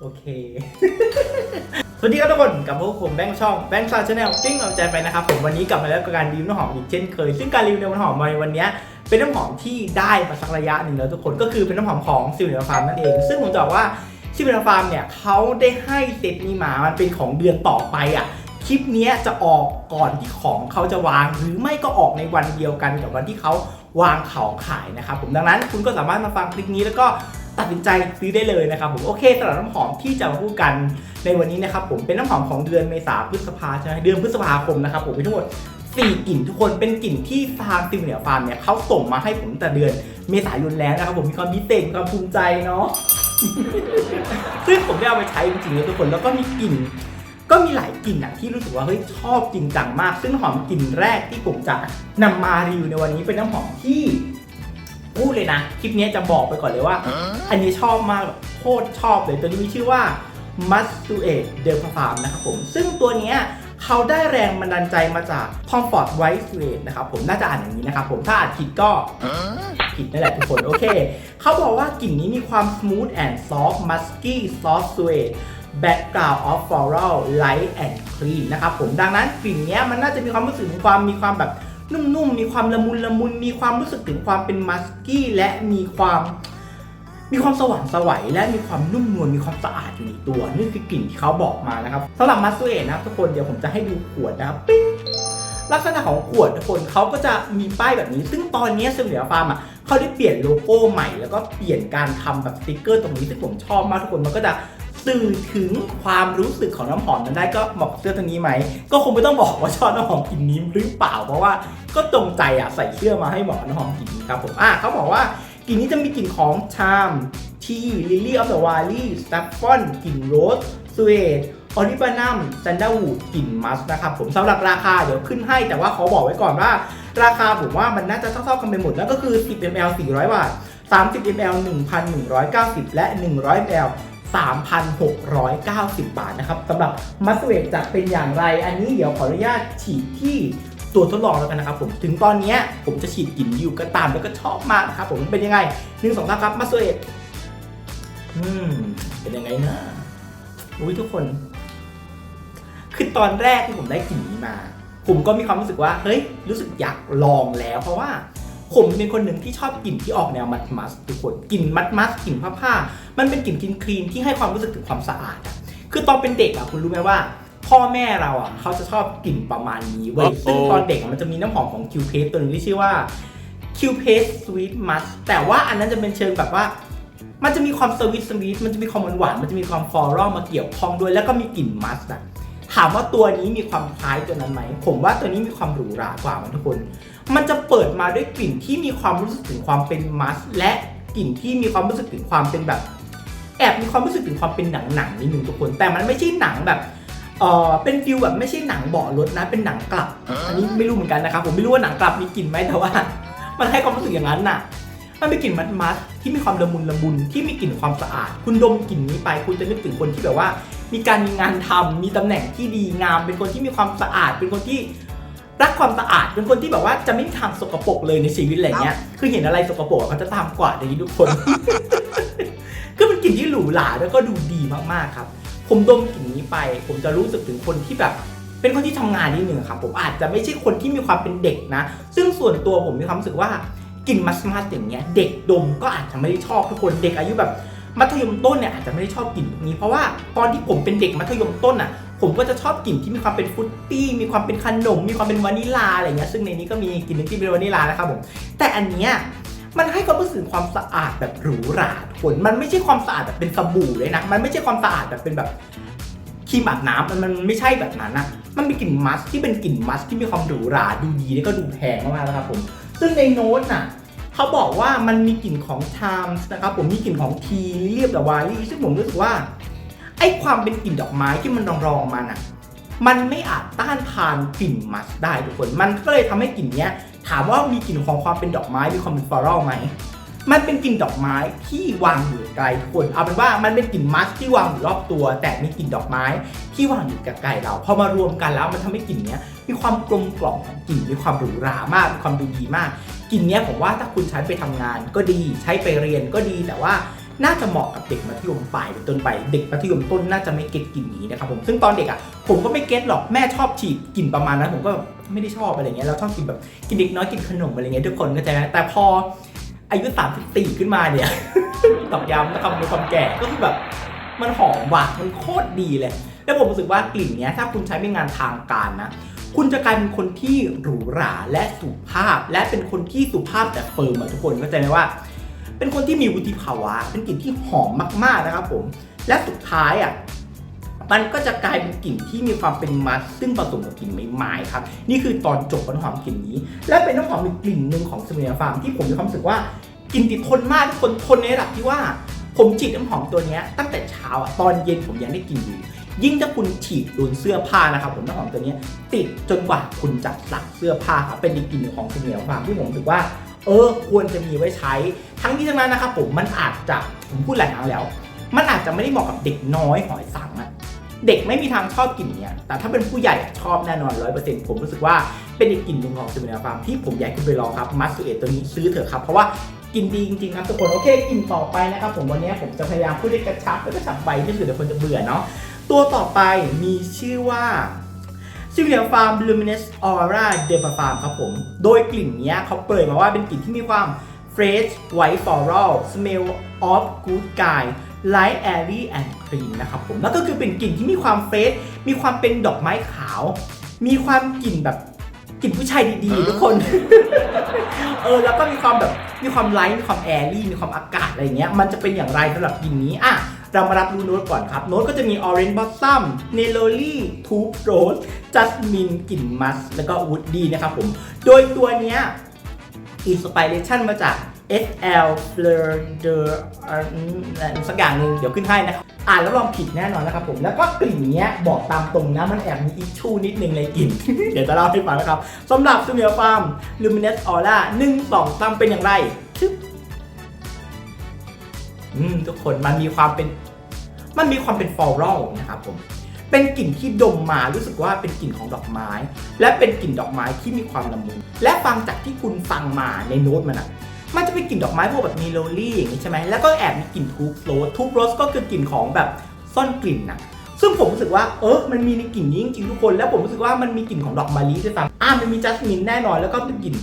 โอเค สวัสดีครับทุกคนกลับพบกับผมแบงค์ช่องแบงค์ซาชาแนลกิ้งเอาใจไปนะครับผมวันนี้กลับมาแล้วกับการรีวิวน้ำหอมอีกเช่นเคย ซึ่งการรีวิวน้ำหอมในวันนี้เป็นน้ำหอมที่ได้มาสักระยะหนึ่งแล้วทุกคนก็คือเป็นน้ำหอมของซิลเนียฟาร์มนั่นเอง ซึ่งผมจะบอกว่าซิลเนียฟาร์มเนี่ยเขาได้ให้เซตนี้มามันเป็นของเดือนต่อไปอะคลิปนี้จะออกก่อนที่ของเขาจะวาง หรือไม่ก็ออกในวันเดียวกันกับวันที่เขาวางของขายนะครับผมดังนั้นคุณก็สามารถมาฟังคลิปนี้แล้วก็ ตัดสินใจซื้อได้เลยนะครับผมโอเคสำหรับน้ำหอมที่จะมาพูดกันในวันนี้นะครับผมเป็นน้ำหอมของเดือนเมษาพฤษภาใช่ไหมเดือนพฤษภาคมนะครับผมมีทั้งหมด4กลิ่นทุกคนเป็นกลิ่นที่ทางติมเหนียวฟาร์มเนี่ยเขาส่งมาให้ผมแต่เดือนเมษายนแล้วนะครับผมมีความพิเศษมีความภูมิใจเนาะซึ่งผมได้เอาไปใช้จริงๆเลยทุกคนแล้วก็มีกลิ่นก็มีหลายกลิ่นอะที่รู้สึกว่าเฮ้ยชอบจริงจังมาก ซึ่งหอมกลิ่นแรกที่ผมจะนำมารีวิวในวันนี้เป็นน้ำหอมที่ พูดเลยนะ คลิปนี้จะบอกไปก่อนเลยว่า อันนี้ชอบมากแบบโคตรชอบเลยตัวนี้มีชื่อว่า m u s t u a t e d e r p a r m นะครับผม ซึ่งตัวเนี้ยเขาได้แรงบันดาลใจมาจาก Comfort White Suede นะครับผมน่าจะอ่านอย่างนี้นะครับผมถ้าอ่านผิดก็ผิดนั่นแหละทุกคน โอเค เขาบอกว่ากลิ่นนี้มีความ smooth and soft musky soft suede background of floral light and clean นะครับผมดังนั้นกลิ่นเนี้ยมันน่าจะมีความรู้สึกถึงความมีความแบบ นุ่มๆ มีความละมุนละมุน มีความรู้สึกถึงความเป็นมัสกี้และมีความมีความสว่างสวัยและมีความนุ่มนวลมีความสะอาดอยู่ในตัวนี่คือกลิ่นที่เขาบอกมานะครับสำหรับมัสเอนะครับทุกคนเดี๋ยวผมจะให้ดูขวดนะครับปิ๊งลักษณะของขวดทุกคนเขาก็จะมีป้ายแบบนี้ ซึ่งตอนนี้เซมเหลียฟาร์มอะเขาได้เปลี่ยนโลโก้ใหม่ แล้วก็เปลี่ยนการทำแบบสติกเกอร์ตรงนี้ซึ่งผมชอบมากทุกคนมันก็จะ สื่อถึงความรู้สึกของน้ำหอมนั้นได้ก็เหมาะกับเสื้อตัวนี้ไหม ก็คงไม่ต้องบอกว่าชอบน้ำหอมกลิ่นนี้หรือเปล่า เพราะว่าก็ตรงใจอะใส่เสื้อมาให้เหมาะกับน้ำหอมกลิ่นนี้ครับผมอะเขาบอกว่ากลิ่นนี้จะมีกลิ่นของชามทีลิลลี่ออฟเดอะวาลีสตัฟฟอนกลิ่นโรสสวีดออริบานัมซันดาวูดกลิ่นมัสนะครับผมสำหรับราคาเดี๋ยวขึ้นให้แต่ว่าขอบอกไว้ก่อนว่า ราคาผมว่ามันน่าจะเท่าๆกันไปหมดนั่นก็คือ 10 ml 400 บาท 30 ml 1,190 และ 100 ml 3,690 บาทนะครับสำหรับมัสเวกจะเป็นอย่างไร อันนี้เดี๋ยวขออนุญาตฉีดที่ตัวทดลองแล้วกันนะครับผมถึงตอนนี้ผมจะฉีดกลิ่นอยู่ก็ตามแล้วก็ชอบมากนะครับผมเป็นยังไงหนึ่งสองสามครับมัสเวกอืมเป็นยังไงนะอุ้ยทุกคนคือตอนแรกที่ผมได้กลิ่นนี้มา ผมก็มีความรู้สึกว่า เฮ้ย รู้สึกอยากลองแล้วเพราะว่า ผมเป็นคนหนึ่งที่ชอบกลิ่นที่ออกแนวมัดมัสทุกคนกลิ่นมัดมัสกลิ่นผ้าผ้า มันเป็นกลิ่นคลีนคลีนที่ให้ความรู้สึกถึงความสะอาดอะคือตอนเป็นเด็กอะคุณรู้ไหมว่า พ่อแม่เราอะเขาจะชอบกลิ่นประมาณนี้เว้ยซึ่งตอนเด็กมันจะมีน้ำหอมของ Q p a s t ตัวหนึงที่ชื่อว่า Q p a s t Sweet Musk แต่ว่าอันนั้นจะเป็นเชิงแบบว่ามันจะมีความสวีทสวีทมันจะมีความหวานมันจะมีความฟลอรัลมาเกี่ยวข้องด้วย แล้วก็มีกลิ่นมัสอะ ถามว่าตัวนี้มีความคล้ายตัวนั้นไหม ผมว่าตัวนี้มีความหรูหรากว่ามันทุกคน มันจะเปิดมาด้วยกลิ่นที่มีความรู้สึกถึงความเป็นมัสและกลิ่นที่มีความรู้สึกถึงความเป็นแบบ แอบมีความรู้สึกถึงความเป็นหนังหนังๆนิดนึงทุกคน แต่มันไม่ใช่หนังแบบเออเป็นฟิลแบบไม่ใช่หนังเบาะรถนะ เป็นหนังกลับ อันนี้ไม่รู้เหมือนกันนะครับ ผมไม่รู้ว่าหนังกลับมีกลิ่นไหมแต่ว่า มันให้ความรู้สึกอย่างนั้นน่ะ มันเป็นกลิ่นมัดมัดที่มีความละมุนละมุนที่มีกลิ่นความสะอาด คุณดมกลิ่นนี้ไป คุณจะนึกถึงคนที่แบบว่า มีการมีงานทำมีตำแหน่งที่ดีงาม เป็นคนที่มีความสะอาด เป็นคนที่รักความสะอาด เป็นคนที่แบบว่าจะไม่มีทางสกปรกเลยในชีวิตอะไรเงี้ย คือเห็นอะไรสกปรกเขาจะตามกวาดอย่างนี้ทุกคน คือเป็นกลิ่นที่หรูหราแล้วก็ดูดีมากๆครับ ผมดมกลิ่นนี้ไป ผมจะรู้สึกถึงคนที่แบบเป็นคนที่ทำงานนิดนึงครับผมอาจจะไม่ใช่คนที่มีความเป็นเด็กนะ ซึ่งส่วนตัวผมมีความรู้สึกว่ากลิ่นมัสมัสอย่างเงี้ยเด็กดมก็อาจจะไม่ได้ชอบทุกคนเด็กอายุแบบ มัธยมต้นเนี่ยอาจจะไม่ได้ชอบกลิ่นพวกนี้เพราะว่าตอนที่ผมเป็นเด็กมัธยมต้นอะผมก็จะชอบกลิ่นที่มีความเป็นฟุตตี้มีความเป็นขนม มีความเป็นวานิลาอะไรเงี้ยซึ่งในนี้ก็มีกลิ่นหนึงที่เป็นวานิลานะครับผมแต่อันเนี้ยมันให้ความรู้สึกความสะอาดแบบหรูหราทนมันไม่ใช่ความสะอาดแบบเป็นสบู่เลยนะมันไม่ใช่ความสะอาดแบบเป็นแบบครีมอาบน้ำมันมันไม่ใช่แบบนั้นนะมันเป็นกลิ่นมัสที่เป็นกลิ่นมัสที่มีความหรูหราดูดีแล้วก็ดูแพงมากๆนะครับผมซึ่งในโน้ตน่ะ เขาบอกว่ามันมีกลิ่นของ Times นะครับผมมีกลิ่นของทีเรียบดอวาลี่ซึ่งผมรู้สึกว่าไอ้ความเป็นกลิ่นดอกไม้ที่มันรองรองๆมันอะมันไม่อาจต้านทานกลิ่นมัสได้ทุกคน มันก็เลยทำให้กลิ่นเนี้ย ถามว่ามีกลิ่นของความเป็นดอกไม้มีความเป็นฟลอรัลไหม มันเป็นกลิ่นดอกไม้ที่วางอยู่ไกลทุกคน เอาเป็นว่ามันเป็นกลิ่นมัสที่วางอยู่รอบตัว แต่มีกลิ่นดอกไม้ที่วางอยู่ไกลเรา พอมารวมกันแล้วมันทำให้กลิ่นเนี้ยมีความกลมกล่อมของกลิ่นมีความหรูหรามากมีความดูดีมากกลิ่นเนี้ยผมว่าถ้าคุณใช้ไปทำงาน ก็ดีใช้ไปเรียนก็ดีแต่ว่าน่าจะเหมาะกับเด็กมัธยมปลายเป็นต้นไป เด็กมัธยมต้นน่าจะไม่เก็ตกลิ่นนี้นะครับผมซึ่งตอนเด็กอะผมก็ไม่เก็ตหรอกแม่ชอบฉีดกลิ่นประมาณนั้นผมก็ไม่ได้ชอบอะไรเงี้ยเราชอบกินแบบกินเด็กน้อยกินขนมอะไรเงี้ยทุกคนก็จไหมแต่พอ อายุ 34 ขึ้นมาเนี่ยตอกย้ำนะครับในความแก่ก็คือแบบมันหอมว่ะมันโคตรดีเลย แล้วผมรู้สึกว่ากลิ่นเนี้ยถ้าคุณใช้ในงานทางการนะ คุณจะกลายเป็นคนที่หรูหราและสุภาพ และเป็นคนที่สุภาพแต่เฟิร์มอะทุกคนเข้าใจไหมว่า เป็นคนที่มีวุฒิภาวะ เป็นกลิ่นที่หอมมากๆนะครับผมและสุดท้ายอะ มันก็จะกลายเป็นกลิ่นที่มีความเป็นมัสซึ่งผสมกับกลิ่นไม้ครับ นี่คือตอนจบของน้ำหอมกลิ่นนี้ และเป็นน้ำหอมอีกกลิ่นหนึ่งของสเมียฟาร์มที่ผมมีความรู้สึกว่ากลิ่นติดทนมากทุกคนทนในระดับที่ว่า ผมฉีดน้ำหอมตัวนี้ตั้งแต่เช้าอะตอนเย็นผมยังได้กลิ่นอยู่ยิ่งถ้าคุณฉีดโดนเสื้อผ้านะครับผมน้ำหอมตัวนี้ติดจนกว่าคุณจะซักเสื้อผ้าครับเป็นอีกกลิ่นของสเมียฟาร์มที่ผมรู้สึกว่าเออควรจะมีไว้ใช้ ทั้งนี้ทั้งนั้นนะครับผมมันอาจจะผมพูดหลายครั้งแล้ว มันอาจจะไม่ได้เหมาะกับเด็กน้อยหอยสังอะ เด็กไม่มีทางชอบกลิ่นเนี้ย แต่ถ้าเป็นผู้ใหญ่ชอบแน่นอนร้อยเปอร์เซ็นต์ผมรู้สึกว่าเป็นอีกกลิ่นหนึ่งของซิมเนียฟาร์มที่ผมอยากคุณไปลองครับมัสซูเอตตัวนี้ซื้อเถอะครับ เพราะว่ากลิ่นดีจริงๆครับทุกคนโอเคกลิ่นต่อไปนะครับผมวันนี้ผมจะพยายามพูดได้กระชับและกระชับใบที่สุดเดี๋ยวคนจะเบื่อเนาะตัวต่อไปมีชื่อว่าซิลเลียฟาร์ม Luminous Aura de p a f a r m ครับผม โดยกลิ่นเนี้ยเขาเปิดมาว่าเป็นกลิ่นที่มีความ fresh white floral smell of good guy light airy and clean นะครับผมแล้วก็คือเป็นกลิ่นที่มีความเฟรชมีความเป็นดอกไม้ขาว มีความกลิ่นแบบกลิ่นผู้ชายดีๆ ทุกคน เออ แล้วก็มีความแบบ มีความไลท์มีความแอรี่ มีความอากาศอะไรเงี้ย มันจะเป็นอย่างไรสำหรับกลิ่นนี้ อะ เรามารับรู้โน้ตก่อนครับ โน้ตก็จะมี Orange Blossom n e l o l y Tube Rose Jasmine กลิ่นมัส แล้วก็ Woody นะครับผม โดยตัวเนี้ยอินสปิเรชันมาจาก SL Fleur de อะไรสักอย่างหนึ่งเดี๋ยวขึ้นให้นะครับอ่านแล้วลองผิดแน่นอนนะครับผมแล้วก็กลิ่นเนี้ยบอกตามตรงนะมันแอบมีอิชชูนิดนึงในกลิ่น เดี๋ยวจะเล่าให้ฟังนะครับสำหรับซูเมียฟาร์ม Luminous Aura 1 2 3เป็นอย่างไรชึบอืมทุกคนมันมีความเป็นมันมีความเป็นฟลอรัลนะครับผมเป็นกลิ่นที่ดมมารู้สึกว่าเป็นกลิ่นของดอกไม้ และเป็นกลิ่นดอกไม้ที่มีความละมุนและฟังจากที่คุณฟังมาในโน้ตมันอะ มันจะเป็นกลิ่นดอกไม้พวกแบบมีโรลลี่อย่างนี้ใช่ไหมแล้วก็แอบมีกลิ่นทูบโรสทูบโรสก็คือกลิ่นของแบบซ่อนกลิ่นนะซึ่งผมรู้สึกว่าเออมันมีในกลิ่นนี้จริงๆทุกคน แล้วผมรู้สึกว่ามันมีกลิ่นของดอกมะลิด้วยซ้ำอ่ามันมีจัสมินแน่นอนแล้วก็เป็นกลิ่น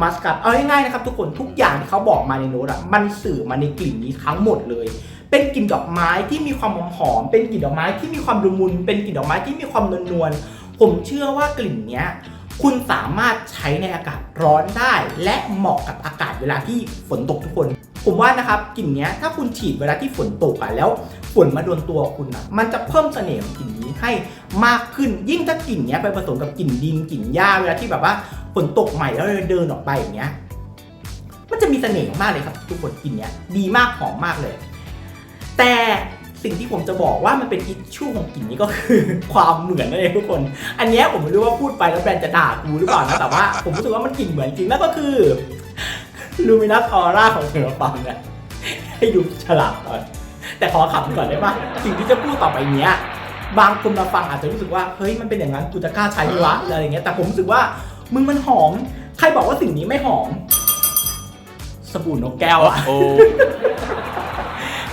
มัสกัดเอาง่ายๆนะครับทุกคนทุกอย่างที่เขาบอกมาในโน้ตอะมันสื่อมาในกลิ่นนี้ทั้งหมดเลย เป็นกลิ่นดอกไม้ที่มีความหอมเป็นกลิ่นดอกไม้ที่มีความละมุนเป็นกลิ่นดอกไม้ที่มีความนวลๆผมเชื่อว่ากลิ่นเนี้ย คุณสามารถใช้ในอากาศร้อนได้ และเหมาะกับอากาศเวลาที่ฝนตกทุกคน ผมว่านะครับกลิ่นนี้ถ้าคุณฉีดเวลาที่ฝนตกอะแล้วฝนมาโดนตัวคุณอะมันจะเพิ่มเสน่ห์ของกลิ่นนี้ให้มากขึ้นยิ่งถ้ากลิ่นนี้ไปผสมกับกลิ่นดินกลิ่นหญ้าเวลาที่แบบว่าฝนตกใหม่แล้วเดินออกไปอย่างเงี้ยมันจะมีเสน่ห์มากเลยครับทุกคนกลิ่นนี้ดีมากหอมมากเลย แต่ สิ่งที่ผมจะบอกว่ามันเป็นอิชชูของกลิ่นนี้ก็คือความเหมือนนั่นเองทุกคน อันเนี้ยผมไม่รู้ว่าพูดไปแล้วแบรนด์จะด่ากูหรือเปล่านะแต่ว่าผมรู้สึกว่ามันกลิ่นเหมือนจริงนั่นก็คือ Luminous Aura ของเทอร์ปังเนี่ยให้ดูฉลาดก่อนแต่ขอขับก่อนได้ปะสิ่งที่จะพูดต่อไปเนี้ยบางคนมาฟังอาจจะรู้สึกว่าเฮ้ยมันเป็นอย่างนั้นกูจะกล้าใช้ไหมวะอะไรอย่างเงี้ยแต่ผมรู้สึกว่ามึงมันหอม ใครบอกว่าสิ่งนี้ไม่หอม สบู่นกแก้วอะโอ้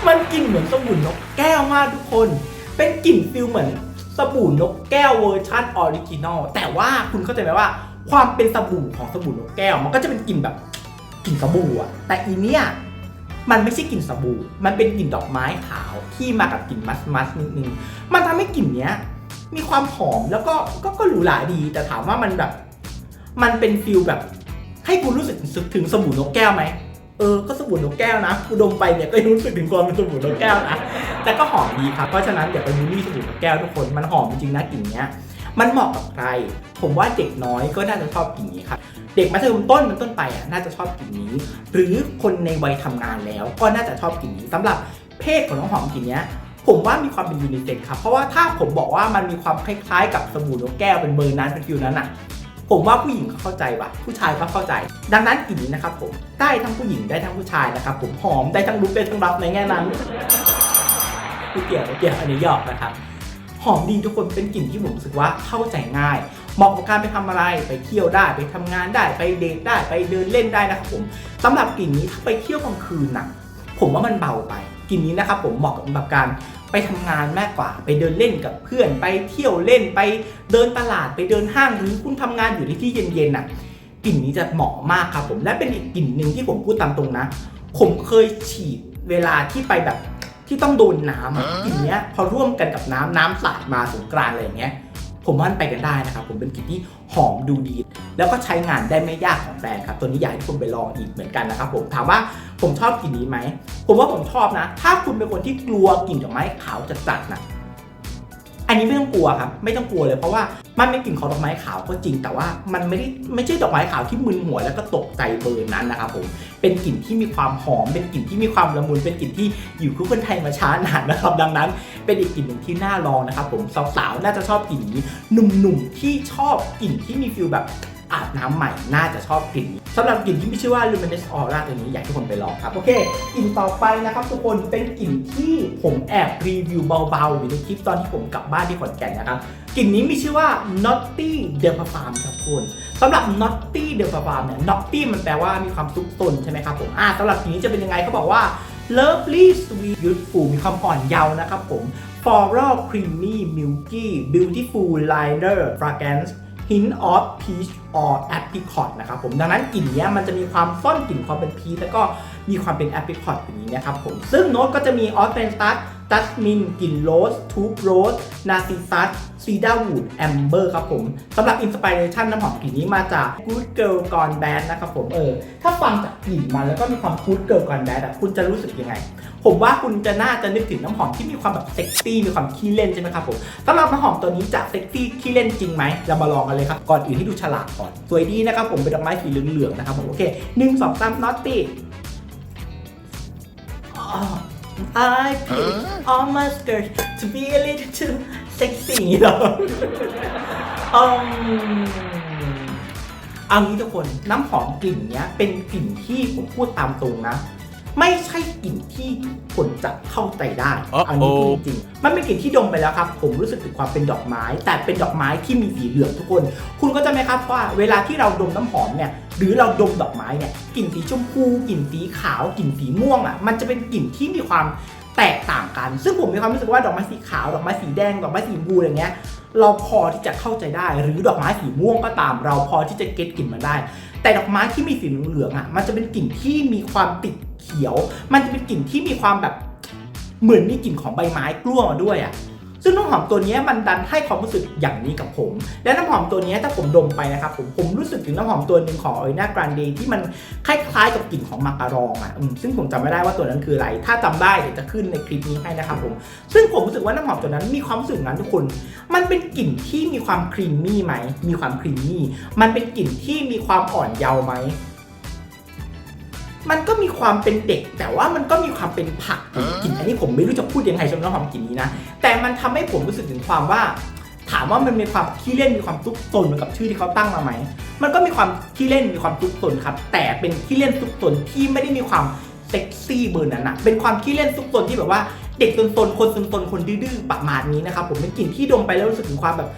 มันกลิ่นเหมือนสบู่นก แก้วมากทุกคน เป็นกลิ่นฟิลเหมือนสบู่นกแก้วเวอร์ชันออริจินอลแต่ว่าคุณเข้าใจไหมว่า ความเป็นสบู่ของสบู่นกแก้ว มันก็จะเป็นกลิ่นแบบกลิ่นสบู่อะแต่อีเนี้ยมันไม่ใช่กลิ่นสบู่ มันเป็นกลิ่นดอกไม้ขาวที่มากับกลิ่นมัสมัสนิดนึง มันทำให้กลิ่นเนี้ย มีความหอมแล้วก็ก็ก็หรูหราดี แต่ถามว่ามันแบบ มันเป็นฟิลแบบ ให้คุณรู้สึกถึงสบู่นกแก้วไหม เออ ก็สบู่นกแก้วนะกูดมไปเนี่ยก็ยังรู้สึกถึงความเป็นสบู่นกแก้วนะ แต่ก็หอมดีครับ เพราะฉะนั้นอย่าไปบูลลี่สบู่นกแก้วทุกคน มันหอมจริงนะกลิ่นเนี้ย มันเหมาะกับใคร ผมว่าเด็กน้อยก็น่าจะชอบกลิ่นนี้ครับ เด็กมัธยมต้นเป็นต้นไปอะ น่าจะชอบกลิ่นนี้ หรือคนในวัยทำงานแล้วก็น่าจะชอบกลิ่นนี้สำหรับเพศของน้องหอมกลิ่นเนี้ยผมว่ามีความเป็นยูนิเซ็กครับ เพราะว่าถ้าผมบอกว่ามันมีความคล้ายๆ กับสบู่นกแก้วเป็นเบอร์นั้นเป็นฟิลนั้นอะ ผมว่าผู้หญิงเขาเข้าใจว่ะผู้ชายก็เข้าใจ ดังนั้นกลิ่นนี้นะครับผมได้ทั้งผู้หญิงได้ทั้งผู้ชายนะครับผมหอมได้ทั้งลุกได้ทั้งรับในแง่นั้นไม่เกี่ยวไม่เกี่ยวอันนี้หยอกนะครับหอมดีทุกคนเป็นกลิ่นที่ผมรู้สึกว่าเข้าใจง่าย เหมาะกับการไปทำอะไรไปเที่ยวได้ไปทำงานได้ไปเดทได้ไปเดินเล่นได้นะครับผมสำหรับกลิ่นนี้ถ้าไปเที่ยวกลางคืนนะผมว่ามันเบาไปกลิ่นนี้นะครับผมเหมาะกับแบบการ ไปทำงานมากกว่า ไปเดินเล่นกับเพื่อน ไปเที่ยวเล่น ไปเดินตลาด ไปเดินห้าง หรือคุณทำงานอยู่ในที่เย็นๆน่ะ กลิ่นนี้จะเหมาะมากครับผม และเป็นอีกกลิ่นหนึ่งที่ผมพูดตามตรงนะ ผมเคยฉีดเวลาที่ไปแบบที่ต้องโดนน้ำกลิ่นเนี้ยพอร่วมกันกับน้ำน้ำสาดมาสงกรานอะไรอย่างเงี้ย ผมว่ามันไปกันได้นะครับ ผมเป็นกลิ่นที่หอมดูดี แล้วก็ใช้งานได้ไม่ยากของแบรนด์ครับ ตัวนี้อยากให้ทุกคนไปลองอีกเหมือนกันนะครับผมถามว่าผมชอบกลิ่นนี้ไหม ผมว่าผมชอบนะ ถ้าคุณเป็นคนที่กลัวกลิ่นดอกไม้ขาวจัดๆนะอันนี้ไม่ต้องกลัวครับ ไม่ต้องกลัวเลยเพราะว่ามันเป็นกลิ่นของดอกไม้ขาวก็จริง แต่ว่ามันไม่ได้ไม่ใช่ดอกไม้ขาวที่มึนหัวแล้วก็ตกใจเบอร์นั้นนะครับผม เป็นกลิ่นที่มีความหอม เป็นกลิ่นที่มีความละมุน เป็นกลิ่นที่อยู่คู่คนไทยมาช้านานนะครับ ดังนั้นเป็นอีกกลิ่นหนึ่งที่น่าลองนะครับผมสาวๆน่าจะชอบกลิ่นนี้หนุ่มๆที่ชอบกลิ่นที่มีฟิลแบบ อาบน้ำใหม่ น่าจะชอบกลิ่นนี้สำหรับกลิ่นที่มีชื่อว่า Luminous Aura ตัวนี้อยากให้ทุกคนไปลองครับ โอเค กลิ่นต่อไปนะครับ ทุกคนเป็นกลิ่นที่ผมแอบรีวิวเบาๆ อยู่ในคลิปตอนที่ผมกลับบ้านที่ขอนแก่นนะครับ กลิ่นนี้มีชื่อว่า Naughty d e p a f a r m ครับทุกคนสำหรับ Naughty d e p a f a r m เนี่ย Naughty มันแปลว่ามีความซุกซนใช่ไหมครับผมอ่าสำหรับกลิ่นนี้จะเป็นยังไงเขาบอกว่า Lovely Sweet Youthful มีความอ่อนเยาว์นะครับผม Floral Creamy Milky Beautiful Liner Fragrance Hint of Peach or Apricot นะครับผมดังนั้นกลิ่นนี้มันจะมีความซ่อนกลิ่นความเป็นพีชแล้วก็มีความเป็น Apricot อย่างนี้นะครับผมซึ่งโน้ตก็จะมีออสเ e นสตัสจัสมินกลิ่นโรสทูบโรสนาซิซัสซีดาวูดแอมเบอร์ครับผมสำหรับอินสปิเรชันน้ำหอมกลิ่นนี้มาจาก Good Girl Gone Bad นะครับผมเออถ้าฟังจากกลิ่นมันแล้วก็มีความ Good Girl Gone Bad อะคุณจะรู้สึกยังไง ผมว่าคุณจะน่าจะนึกถึงน้ำหอมที่มีความแบบเซ็กซี่มีความขี้เล่นใช่ไหมครับผมสำหรับน้ำหอมตัวนี้จะเซ็กซี่ขี้เล่นจริงไหมเรามาลองกันเลยครับก่อนอื่นให้ดูฉลากก่อนสวยดีนะครับผมเป็นดอกไม้สีเหลืองๆนะครับผมโอเคหนึ่งสองสามน็อตตี้ I pick on my skirt to be a little too sexy เหรออืมเอางี้ทุกคนน้ำหอมกลิ่นเนี้ยเป็นกลิ่นที่ผมพูดตามตรงนะ ไม่ใช่กลิ่นที่ทุกคนจะเข้าใจได้ Uh-oh อันนี้พูดจริงๆมันเป็นกลิ่นที่ดมไปแล้วครับ ผมรู้สึกถึงความเป็นดอกไม้ แต่เป็นดอกไม้ที่มีสีเหลืองทุกคน คุณก็จะไหมครับว่าเวลาที่เราดมน้ำหอมเนี่ยหรือเราดมดอกไม้เนี่ยกลิ่นสีชมพูกลิ่นสีขาวกลิ่นสีม่วงอะมันจะเป็นกลิ่นที่มีความแตกต่างกัน ซึ่งผมมีความรู้สึกว่าดอกไม้สีขาว ดอกไม้สีแดง ดอกไม้สีชมพูอะไรเงี้ย เราพอที่จะเข้าใจได้ หรือดอกไม้สีม่วงก็ตาม เราพอที่จะเก็ตกลิ่นมันได้ แต่ดอกไม้ที่มีสีเหลืองอะ มันจะเป็นกลิ่นที่มีความติดเขียว มันจะเป็นกลิ่นที่มีความแบบเหมือนมีกลิ่นของใบไม้กล้วมาด้วยอะ ซึ่งน้ำหอมตัวนี้มันดันให้ความรู้สึกอย่างนี้กับผม และน้ำหอมตัวนี้ถ้าผมดมไปนะครับผมผมรู้สึกถึงน้ำหอมตัวหนึ่งของออยนากรันเดที่มันคล้ายๆกับกลิ่นของมาการองอะซึ่งผมจำไม่ได้ว่าตัวนั้นคืออะไร ถ้าจำได้เดี๋ยวจะขึ้นในคลิปนี้ให้นะครับผม ซึ่งผมรู้สึกว่าน้ำหอมตัวนั้นมีความรู้สึกงั้นทุกคน มันเป็นกลิ่นที่มีความครีมมี่ไหมมีความครีมมี่ มันเป็นกลิ่นที่มีความอ่อนเยาว์ไหม มันก็มีความเป็นเด็ก แต่ว่ามันก็มีความเป็นผักกลิ่นอันนี้ผมไม่รู้จะพูดยังไงสำหรับน้ำหอมกลิ่นนี้นะ แต่มันทำให้ผมรู้สึกถึงความว่า ถามว่ามันมีความขี้เล่นมีความซุกซนเหมือนกับชื่อที่เขาตั้งมาไหมมันก็มีความขี้เล่นมีความซุกซนครับ แต่เป็นขี้เล่นซุกซนที่ไม่ได้มีความเซ็กซี่เบอร์นั้นอะเป็นความขี้เล่นซุกซนที่แบบว่าเด็กซนๆคนซนๆคนดื้อๆประมาณนี้นะครับผมเป็นกลิ่นที่ดมไปแล้วรู้สึกถึงความแบบ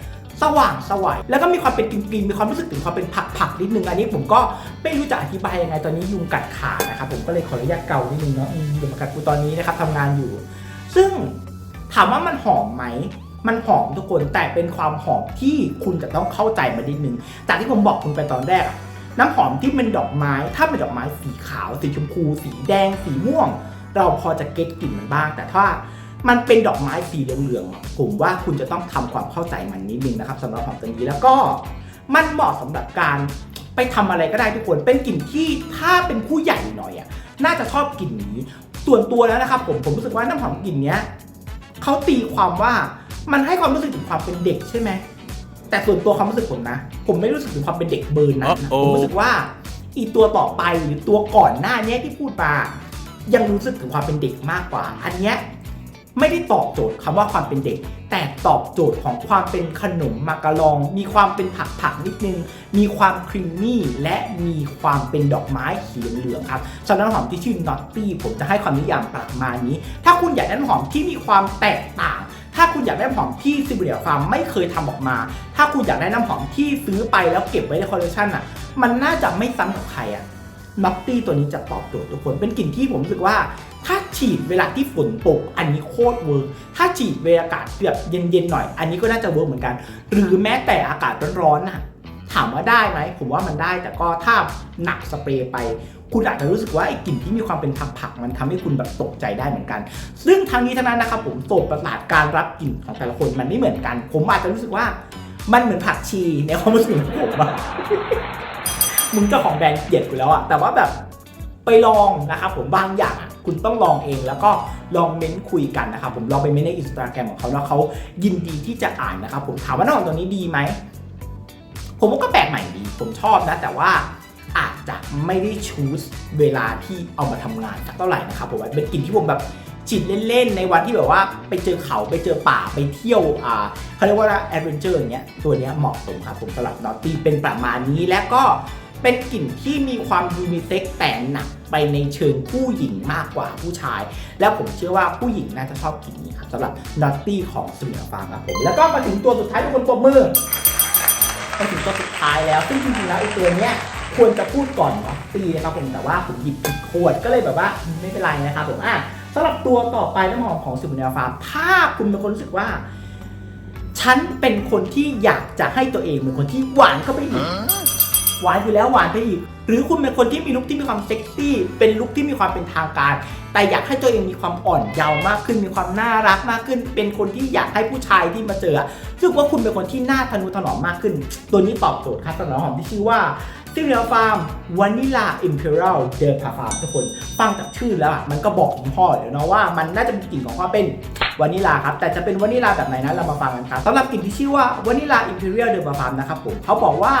สว่างสวายแล้วก็มีความเป็นกลิ่นๆมีความรู้สึกถึงความเป็นผักๆนิดนึงอันนี้ผมก็ไม่รู้จะอธิบายยังไงตอนนี้ยุงกัดขานะครับผมก็เลยขออนุญาตเกานิดนึงเนาะอืมยุงมากัดกูตอนนี้นะครับทำงานอยู่ ซึ่งถามว่ามันหอมไหม มันหอมทุกคนแต่เป็นความหอมที่คุณจะต้องเข้าใจมานิดนึงจากที่ผมบอกคุณไปตอนแรกอะน้ำหอมที่เป็นดอกไม้ ถ้าเป็นดอกไม้สีขาว สีชมพู สีแดง สีม่วง เราพอจะเก็ตกลิ่นมันบ้าง แต่ถ้า มันเป็นดอกไม้สีเหลืองๆอะผมว่าคุณจะต้องทำความเข้าใจมันนิดนึงนะครับสำหรับหอมตัวนี้แล้วก็มันเหมาะสำหรับการไปทำอะไรก็ได้ทุกคนเป็นกลิ่นที่ถ้าเป็นผู้ใหญ่หน่อยอะน่าจะชอบกลิ่นนี้ ส่วนตัวแล้วนะครับผมผมรู้สึกว่าน้ำหอมกลิ่นเนี้ยเขาตีความว่ามันให้ความรู้สึกถึงความเป็นเด็กใช่ไหมแต่ส่วนตัวความรู้สึกผมนะ ผมไม่รู้สึกถึงความเป็นเด็กเบอร์นั้นนะ Uh-oh ผมรู้สึกว่าอีตัวต่อไปหรือตัวก่อนหน้าเนี้ยที่พูดมายังรู้สึกถึงความเป็นเด็กมากกว่า อันเนี้ย ไม่ได้ตอบโจทย์คำว่าความเป็นเด็ก แต่ตอบโจทย์ของความเป็นขนมมาการอง มีความเป็นผักผักๆนิดนึง มีความครีมมี่และมีความเป็นดอกไม้สียวเหลืองครับสำหรับน้ำหอมที่ชื่อ Naughty ผมจะให้ความนิยามประมาณนี้ ถ้าคุณอยากได้น้ำหอมที่มีความแตกต่างถ้าคุณอยากได้น้ำหอมที่ซิบเรียฟาร์มไม่เคยทำออกมา ถ้าคุณอยากได้น้ำหอมที่ซื้อไปแล้วเก็บไว้ในคอลเลคชันอะ มันน่าจะไม่ซ้ำกับใครอะน็อตตี้ตัวนี้จะตอบโจทย์ทุกคน เป็นกลิ่นที่ผมรู้สึกว่า ถ้า ฉีดเวลาที่ฝนตก อันนี้โคตรเวิร์กถ้าฉีดเวลาอากาศแบบเย็นๆหน่อย อันนี้ก็น่าจะเวิร์กเหมือนกัน หรือแม้แต่อากาศร้อนๆน่ะถามว่าได้ไหม ผมว่ามันได้แต่ก็ถ้าหนักสเปรย์ไป คุณอาจจะรู้สึกว่าไอ้กลิ่นที่มีความเป็นผักๆมันทำให้คุณแบบตกใจได้เหมือนกัน ซึ่งทางนี้ทั้งนั้นนะครับผมโสดประสาทการรับกลิ่นของแต่ละคนมันไม่เหมือนกัน ผมอาจจะรู้สึกว่ามันเหมือนผักชีในความรู้สึกของผมอะมึงเจ้าของแบรนด์เกลียดกูแล้วอะแต่ว่าแบบไปลองนะครับผมบางอย่างอะ คุณต้องลองเองแล้วก็ลองเม้นคุยกันนะครับผมลองไปเม้นในอินสตาแกรมของเขาแล้วเขายินดีที่จะอ่านนะครับผมถามว่าน้อมตัวนี้ดีไหมผมว่าก็แปลกใหม่ดี ผมชอบนะแต่ว่าอาจจะไม่ได้ชูสเวลาที่เอามาทำงานสักเท่าไหร่นะครับผมว่าเป็นกลิ่นที่ผมแบบจิตเล่นๆ ในวันที่แบบว่าไปเจอเขาไปเจอป่าไปเที่ยวอ่าเขาเรียกว่าแอดเวนเจอร์อย่างเงี้ยตัวเนี้ยเหมาะสมครับผมสำหรับนอตตี้เป็นประมาณนี้และก็เป็นกลิ่นที่มีความยูนิเซ็กแต่หนัก ไปในเชิงผู้หญิงมากกว่าผู้ชาย แล้วผมเชื่อว่าผู้หญิงน่าจะชอบกลิ่นนี้ครับสำหรับนอตตี้ของสมิธฟาร์มครับผมแล้วก็มาถึงตัวสุดท้ายทุกคนปรบมือไปถึงตัวสุดท้ายแล้วซึ่งจริงๆแล้วไอ้ตัวเนี้ยควรจะพูดก่อนเนาะตีนะครับผมแต่ว่าผมหยิบผิดขวดก็เลยแบบว่าไม่เป็นไรนะครับผมอะสำหรับตัวต่อไปน้ำหอมของสิบเนลฟาร์มถ้าคุณเป็นคนรู้สึกว่า ฉันเป็นคนที่อยากจะให้ตัวเองเป็นคนที่หวานเข้าไปอีกหวานอยู่แล้วหวานไปอีก หรือคุณเป็นคนที่มีลุคที่มีความเซ็กซี่ เป็นลุคที่มีความเป็นทางการ แต่อยากให้ตัวเองมีความอ่อนเยาว์มากขึ้น มีความน่ารักมากขึ้น เป็นคนที่อยากให้ผู้ชายที่มาเจอรู้สึกว่าคุณเป็นคนที่น่าทะนุถนอมมากขึ้น ตัวนี้ตอบโจทย์ครับสำหรับหอมที่ชื่อว่าซิเรียลฟาร์มวานิลาอิมพีเรียลเดอร์พาฟาร์มทุกคนฟังจากชื่อแล้วอะมันก็บอกยี่ห้อเดี๋ยวนะว่ามันน่าจะมีกลิ่นของความเป็นวานิลาครับ แต่จะเป็นวานิลาแบบไหนนั้นเรามาฟังกันครับสำหรับกลิ่นที่ชื่อว่าวานิลาอิมพีเรียลเดอร์พาฟาร์มนะครับผมเขาบอกว่า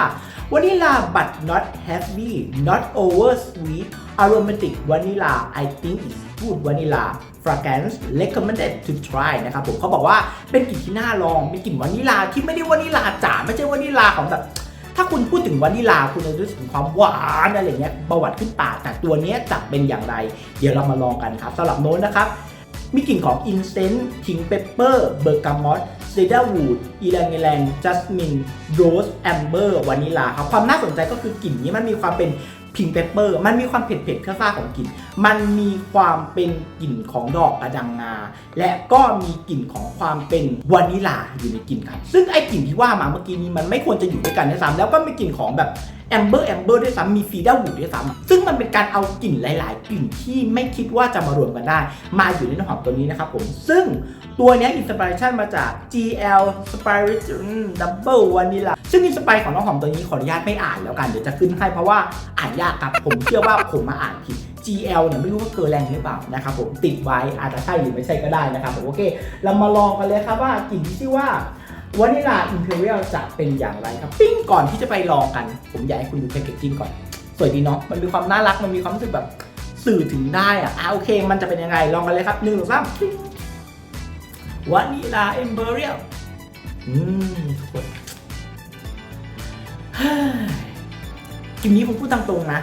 vanilla but not heavy not over sweet aromatic vanilla I think is good vanilla fragrance recommended to try นะครับผมเขาบอกว่าเป็นกลิ่นที่น่าลองเป็นกลิ่นวานิลาที่ไม่ได้วานิลาจ๋าไม่ใช่วานิลาของแบบถ้าคุณพูดถึงวานิลาคุณจะรู้สึกถึงความหวานอะไรเงี้ยประวัติขึ้นปากแต่ตัวนี้จะเป็นอย่างไร เดี๋ยวเรามาลองกันครับสำหรับโน้ตนะครับ มีกลิ่นของ incense pink pepper bergamot cedarwood ylang ylang jasmine rose amber วานิลาครับความน่าสนใจก็คือกลิ่นนี้มันมีความเป็น pink pepper มันมีความเผ็ดเผ็ดๆซ่าของกลิ่น มันมีความเป็นกลิ่นของดอกกระดังงา และก็มีกลิ่นของความเป็นวานิลาอยู่ในกลิ่นครับ ซึ่งไอ้กลิ่นที่ว่ามาเมื่อกี้นี้มันไม่ควรจะอยู่ด้วยกันด้วยซ้ำแล้วก็มีกลิ่นของแบบแอมเบอร์แอมเบอร์ด้วยซ้ำมีฟีดาวูดด้วยซ้ำซึ่งมันเป็นการเอากลิ่นหลาย ๆ กลิ่นที่ไม่คิดว่าจะมารวมกันได้ มาอยู่ในน้ำหอมตัวนี้นะครับผม ซึ่งตัวนี้อินสปิเรชันมาจาก GL Spirit Double Vanilla ซึ่งอินสปิเรของน้ำหอมตัวนี้ขออนุญาตไม่อ่านแล้วกันเดี๋ยวจะขึ้นให้เพราะว่าอ่านยากครับผมเชื่อว่าผมมาอ่านผิด GL เนี่ยไม่รู้ว่าเกอแรงหรือเปล่านะครับผมติดไว้อาจจะใช่หรือไม่ใช่ก็ได้นะครับผมโอเค เรามาลองกันเลยครับว่ากลิ่นที่ชื่อว่า วานิลาอิมเพเรียลจะเป็นอย่างไรครับ ปิ้งก่อนที่จะไปลองกัน ผมอยากให้คุณดูแพคเกจจิ้งก่อน สวยดีเนาะมันมีความน่ารักมันมีความรู้สึกแบบสื่อถึงได้อะอะโอเค มันจะเป็นยังไงลองกันเลยครับหนึ่งสองสามวานิลาอิมเพเรียลอืมทุกคนเฮ้ยกลิ่นนี้ผมพูดตามตรงนะ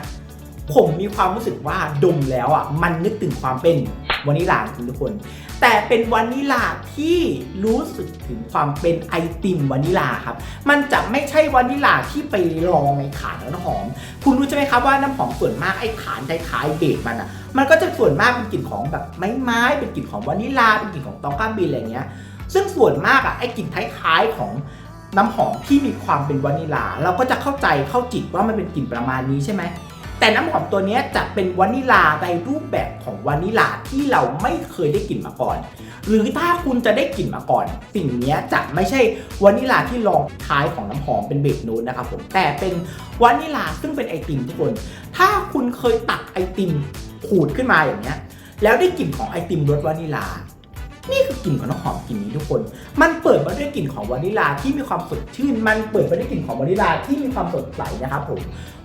ผมมีความรู้สึกว่าดมแล้วอะ มันนึกถึงความเป็นวานิลาทุกคน แต่เป็นวานิลาที่รู้สึกถึงความเป็นไอติมวานิลาครับ มันจะไม่ใช่วานิลาที่ไปรองในฐานน้ำหอม คุณรู้ใช่ไหมครับว่าน้ำหอมส่วนมากไอ้ฐานท้ายเบสมันอะ มันก็จะส่วนมากเป็นกลิ่นของแบบไม้ไม้เป็นกลิ่นของวานิลาเป็นกลิ่นของตองก้ามบินอะไรเงี้ย ซึ่งส่วนมากอะไอ้กลิ่นท้ายๆของน้ำหอมที่มีความเป็นวานิลา เราก็จะเข้าใจเข้าจิตว่ามันเป็นกลิ่นประมาณนี้ใช่ไหม แต่น้ำหอมตัวนี้จะเป็นวานิลาในรูปแบบของวานิลาที่เราไม่เคยได้กลิ่นมาก่อน หรือถ้าคุณจะได้กลิ่นมาก่อน สิ่งนี้จะไม่ใช่วานิลาที่รองท้ายของน้ำหอมเป็นเบสนูนนะครับผมแต่เป็นวานิลาซึ่งเป็นไอติมทุกคน ถ้าคุณเคยตักไอติมขูดขึ้นมาอย่างเงี้ยแล้วได้กลิ่นของไอติมรสวานิลานี่คือกลิ่นของน้ำหอมกลิ่นนี้ทุกคน มันเปิดมาด้วยกลิ่นของวานิลาที่มีความสดชื่น มันเปิดมาด้วยกลิ่นของวานิลาที่มีความสดใสนะครับผม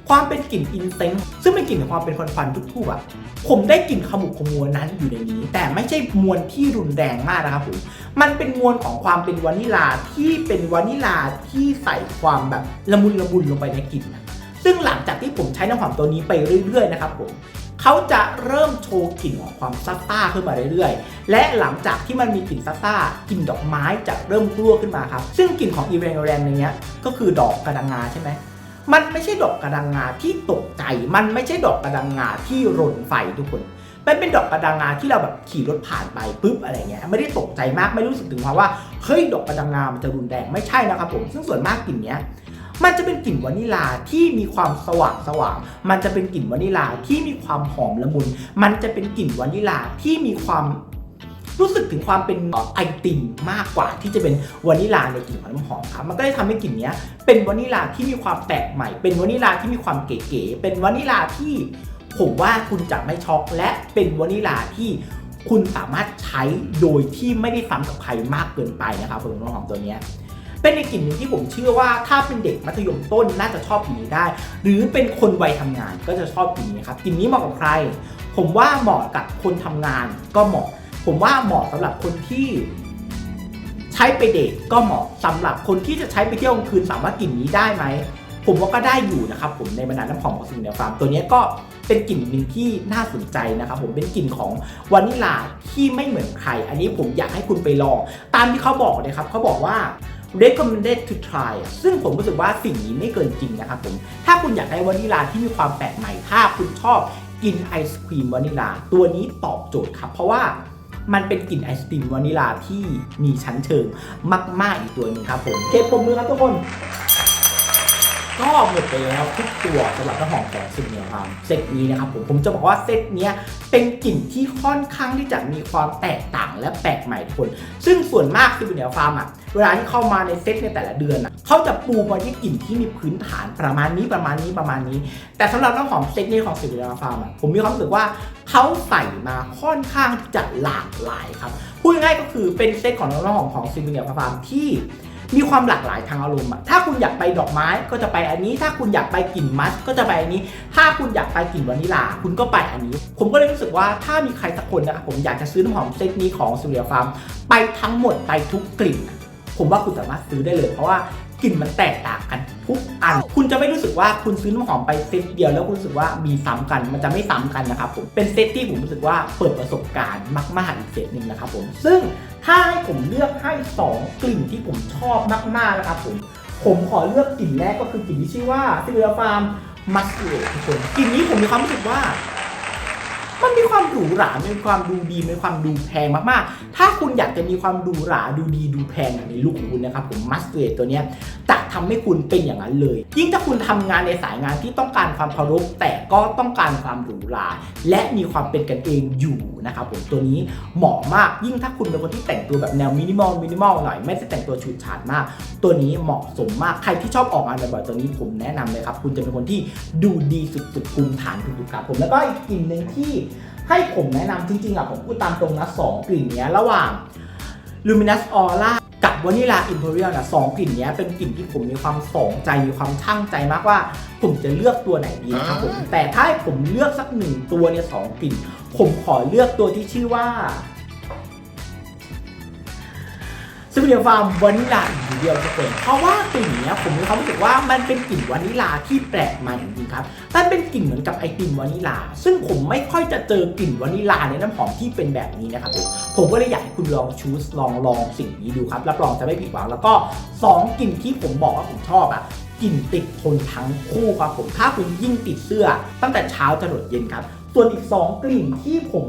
ความเป็นกลิ่นอินเซนส์ซึ่งเป็นกลิ่นของความเป็นควันควันทุกๆอะผมได้กลิ่นขมุกขมัวนั้นอยู่ในนี้ แต่ไม่ใช่มวลที่รุนแรงมากนะครับผมมันเป็นมวลของความเป็นวานิลาที่เป็นวานิลาที่ใส่ความแบบละมุนละมุนลงไปในกลิ่นนะซึ่งหลังจากที่ผมใช้น้ำหอมตัวนี้ไปเรื่อยๆนะครับผมเขาจะเริ่มโชว์กลิ่นของความซ่าขึ้นมาเรื่อยๆ และหลังจากที่มันมีกลิ่นซ่ากลิ่นดอกไม้จะเริ่มกลัวขึ้นมาครับ ซึ่งกลิ่นของอีเวนแรมในนี้ก็คือดอกกระดังงาใช่ไหม มันไม่ใช่ดอกกระดังงาที่ตกใจ มันไม่ใช่ดอกกระดังงาที่รนไฟทุกคน มันเป็นดอกกระดังงาที่เราแบบขี่รถผ่านไปปุ๊บอะไรเงี้ย ไม่ได้ตกใจมาก ไม่รู้สึกถึงความว่า เฮ้ย ดอกกระดังงา มันจะรุนแรง ไม่ใช่นะครับผม ซึ่งส่วนมากกลิ่นเนี้ย มันจะเป็นกลิ่นวานิลาที่มีความสว่างสว่าง มันจะเป็นกลิ่นวานิลาที่มีความหอมละมุน มันจะเป็นกลิ่นวานิลาที่มีความ รู้สึกถึงความเป็นไอติมมากกว่าที่จะเป็นวานิลาในกลิ่นของน้ำหอมครับมันก็เลยทำให้กลิ่นนี้เป็นวานิลาที่มีความแปลกใหม่ เป็นวานิลาที่มีความเก๋ๆเป็นวานิลาที่ผมว่าคุณจะไม่ช็อกและเป็นวานิลาที่คุณสามารถใช้โดยที่ไม่ได้ซ้ำกับใครมากเกินไปนะครับผมน้ำหอมตัวนี้เป็นในกลิ่นหนึ่งที่ผมเชื่อว่าถ้าเป็นเด็กมัธยมต้นน่าจะชอบกลิ่นนี้ได้ หรือเป็นคนวัยทำงานก็จะชอบกลิ่นนี้ครับกลิ่นนี้เหมาะกับใคร ผมว่าเหมาะกับคนทำงานก็เหมาะ ผมว่าเหมาะสำหรับคนที่ใช้ไปเดทก็เหมาะสำหรับคนที่จะใช้ไปเที่ยวกลางคืนสามารถกลิ่นนี้ได้ไหมผมว่าก็ได้อยู่นะครับผมในบรรดาน้ำหอมของซิงเนฟาร์มตัวนี้ก็เป็นกลิ่นหนึ่งที่น่าสนใจนะครับผมเป็นกลิ่นของวานิลาที่ไม่เหมือนใคร อันนี้ผมอยากให้คุณไปลอง ตามที่เขาบอกเลยครับเขาบอกว่า recommended to try ซึ่งผมรู้สึกว่าสิ่งนี้ไม่เกินจริงนะครับผมถ้าคุณอยากได้วานิลาที่มีความแปลกใหม่ ถ้าคุณชอบกินไอศครีมวานิลาตัวนี้ตอบโจทย์ครับ เพราะว่า มันเป็นกลิ่นไอศครีมวานิลาที่มีชั้นเชิงมาก ๆ อีกตัวหนึ่งครับผมเคปมมือครับทุกคนก็หมดไปแล้วทุกตัวสำหรับน้ำหอมของซิงเหนียร์ฟาร์มเซตนี้นะครับผมผมจะบอกว่าเซตเนี้ย เป็นกลิ่นที่ค่อนข้างที่จะมีความแตกต่างและแปลกใหม่ทุกคน ซึ่งส่วนมากซิงเนียฟาร์มอะเวลาที่เข้ามาในเซตในแต่ละเดือนอะเขาจะปูมาที่กลิ่นที่มีพื้นฐานประมาณนี้ประมาณนี้ประมาณนี้ แต่สำหรับน้ำหอมเซตนี้ของซิงเนียฟาร์มอะผมมีความรู้สึกว่าเขาใส่มาค่อนข้างที่จะหลากหลายครับพูดง่ายก็คือเป็นเซตของน้ำหอมของซิงเนียฟาร์มที่ มีความหลากหลายทางอารมณ์อะถ้าคุณอยากไปดอกไม้ก็จะไปอันนี้ ถ้าคุณอยากไปกลิ่นมัสก็จะไปอันนี้ ถ้าคุณอยากไปกลิ่นวานิลา คุณก็ไปอันนี้ ผมก็เลยรู้สึกว่าถ้ามีใครสักคนนะครับผมอยากจะซื้อน้ำหอมเซตนี้ของสุริยฟาร์มไปทั้งหมดไปทุกกลิ่น ผมว่าคุณสามารถซื้อได้เลย เพราะว่า กลิ่นมันแตกต่างกันทุกอัน คุณจะไม่รู้สึกว่าคุณซื้อน้ำหอมไปเซตเดียวแล้วคุณรู้สึกว่ามีซ้ำกัน มันจะไม่ซ้ำกันนะครับผม เป็นเซตที่ผมรู้สึกว่าเปิดประสบการณ์มากๆอีกเซตหนึ่งนะครับผม ซึ่งถ้าให้ผมเลือกให้ 2 กลิ่นที่ผมชอบมากๆนะครับผม ผมขอเลือกกลิ่นแรกก็คือกลิ่นที่ชื่อว่าซิเลียฟาร์มมัสเ a ทุกคน กลิ่นนี้ผมมีความรู้สึกว่า มันมีความหรูหรา มีความดูดี มีความดูแพงมากๆ ถ้าคุณอยากจะมีความดูหรา ดูดี ดูแพงในลูกของคุณนะครับ ผมมัสเตอร์ตัวเนี้ยจะทำให้คุณเป็นอย่างนั้นเลย ยิ่งถ้าคุณทำงานในสายงานที่ต้องการความเคารพแต่ก็ต้องการความหรูหรา และมีความเป็นกันเองอยู่ นะครับผมตัวนี้เหมาะมากยิ่งถ้าคุณเป็นคนที่แต่งตัวแบบแนวมินิมอลมินิมอลหน่อยไม่ได้แต่งตัวฉูดฉาดมาก ตัวนี้เหมาะสมมากใครที่ชอบออกงานบ่อยๆตัวนี้ผมแนะนำเลยครับคุณจะเป็นคนที่ดูดีสุดๆภูมิฐานสุดๆครับผมแล้วก็อีกกลิ่นหนึ่งที่ให้ผมแนะนำจริงๆอะผมพูดตามตรงนะสองกลิ่นเนี้ยระหว่าง Luminous Aura กับวานิลา Imperial นะสองกลิ่นนี้เป็นกลิ่นที่ผมมีความสองใจมีความช่างใจมากว่า ผมจะเลือกตัวไหนดีนะครับผมแต่ถ้าให้ผมเลือกสักหนึ่งตัวเนี่ยสองกลิ่น ผมขอเลือกตัวที่ชื่อว่าสวิเดียฟาร์มวานิลาอีกเดียวทุกคนเพราะว่ากลิ่นเนี้ยผมมีความรู้สึกว่ามันเป็นกลิ่นวานิลาที่แปลกใหม่จริงครับ มันเป็นกลิ่นเหมือนกับไอติมวานิลา ซึ่งผมไม่ค่อยจะเจอกลิ่นวานิลาในน้ำหอมที่เป็นแบบนี้นะครับผมผมก็เลยอยากให้คุณลองชูสลองลองสิ่งนี้ดูครับรับรองจะไม่ผิดหวังแล้วก็ 2กลิ่นที่ผมบอกว่าผมชอบอะกลิ่นติดทนทั้งคู่ครับผมถ้าคุณยิ่งติดเสื้อตั้งแต่เช้าจนดเย็นครับ ส่วนอีก 2 กลิ่นที่ผม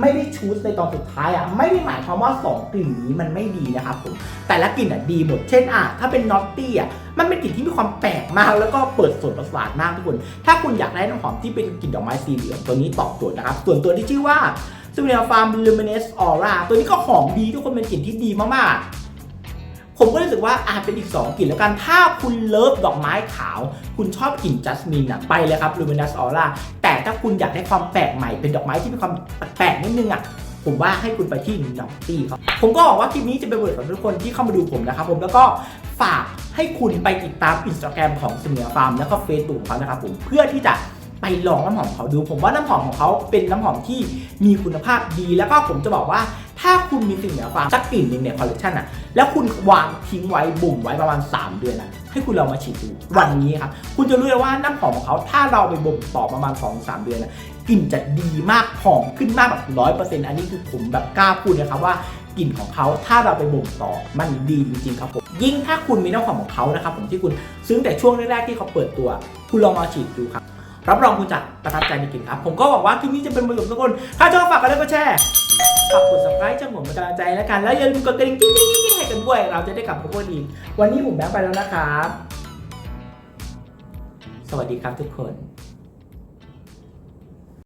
ไม่ได้ชูสในตอนสุดท้ายอะไม่ได้หมายความว่า 2 กลิ่นนี้มันไม่ดีนะครับผมแต่ละกลิ่นอะดีหมดเช่นอะถ้าเป็นนอตตี้อะมันเป็นกลิ่นที่มีความแปลกมากแล้วก็เปิดส่วนประสาทมากทุกคน ถ้าคุณอยากได้น้ำหอมที่เป็นกลิ่นดอกไม้สีเหลืองตัวนี้ตอบโจทย์นะครับส่วนตัวที่ชื่อว่า s u p e r i o r Farm Luminous Aura ตัวนี้ก็หอมดีทุกคนเป็นกลิ่นที่ดีมากๆ ผมก็รู้สึกว่าอาจเป็นอีก 2กลิ่นแล้วกัน ถ้าคุณเลิฟดอกไม้ขาว คุณชอบกลิ่นจัสมินอะไปเลยครับ Luminous Aura แต่ถ้าคุณอยากได้ความแปลกใหม่เป็นดอกไม้ที่มีความแปลกนิดนึงอะผมว่าให้คุณไปที่นอตตี้ครับ ผมก็หวังว่าคลิปนี้จะเป็นประโยชน์กับทุกคนที่เข้ามาดูผมนะครับผมแล้วก็ฝากให้คุณไปติดตามอินสตาแกรมของเสมียฟาร์มแล้วก็เฟซบุ๊กของเขานะครับผมเพื่อที่จะไปลองน้ำหอมเขาดู ผมว่าน้ำหอมของเขาเป็นน้ำหอมที่มีคุณภาพดี แล้วก็ผมจะบอกว่า ถ้าคุณมีสิ่งเหนือฟามสักกลิ่นหนึ่งในคอลเลคชันอะแล้วคุณวางทิ้งไว้บุ่มไว้ประมาณ 3 เดือนอะให้คุณลองมาฉีดดูวันนี้ครับคุณจะรู้เลยว่าน้ำหอมของเขาถ้าเราไปบ่มต่อประมาณ 2-3 เดือนนะกลิ่นจะดีมากหอมขึ้นมากแบบร้อยเปอร์เซ็นต์อันนี้คือผมแบบกล้าพูดนะครับว่ากลิ่นของเขาถ้าเราไปบ่มต่อมันดีจริงๆครับผมยิ่งถ้าคุณมีน้ำหอมของเขานะครับผมที่คุณซื้อแต่ช่วงแรกๆที่เขาเปิดตัว คุณลองมาฉีดดูครับ รับรองคุณจะประทับใจในกลิ่นครับ ผมก็หวังว่าคลิปนี้จะเป็นประโยชน์ทุกคน ถ้าชอบฝากกันไลค์กดแชร์ฝากกด subscribe จะผมเป็นกำลังใจแล้วกัน แล้วอย่าลืมกดกระดิ่งกิ๊งกิ๊งกิ๊งให้กันด้วย เราจะได้กลับมาพบกันอีกวันนี้ผมแบงค์ไปแล้วนะครับ สวัสดีครับทุกคน